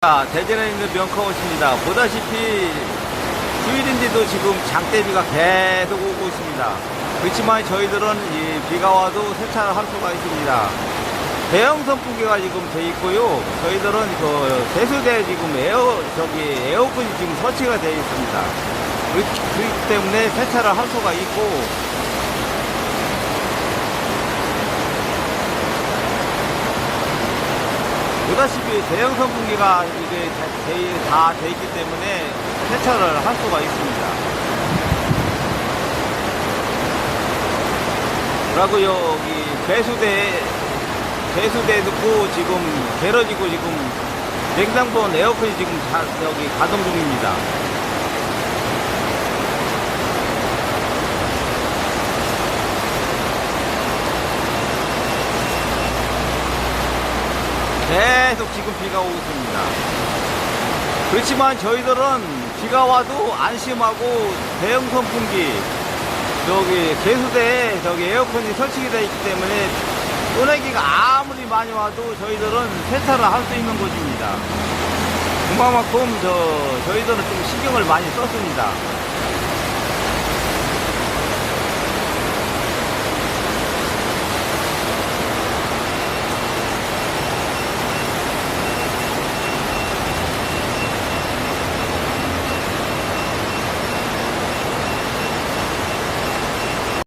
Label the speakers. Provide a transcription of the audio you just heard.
Speaker 1: 자, 대전에 있는 명커옷입니다. 보다시피 휴일인데도 지금 장대비가 계속 오고 있습니다. 그렇지만 저희들은 이 비가 와도 세차를 할 수가 있습니다. 대형 선풍기가 지금 돼 있고요. 저희들은 그 세수대 지금 에어 저기 에어컨이 지금 설치가 되어 있습니다. 그- 그렇기 때문에 세차를 할 수가 있고 보다시피 대형 선풍기가 이게 다 돼 있기 때문에 세차를 할 수가 있습니다. 그리고 여기 배수대 배수대 듣고 지금 게러지고 지금 냉장고 에어컨이 지금 다 여기 가동 중입니다. 계속 지금 비가 오고 있습니다. 그렇지만 저희들은 비가 와도 안심하고 대형 선풍기 저기 개수대에 저기 에어컨이 설치되어 있기 때문에 소나기가 아무리 많이 와도 저희들은 세차를 할 수 있는 곳입니다. 그만큼 저 저희들은 좀 신경을 많이 썼습니다.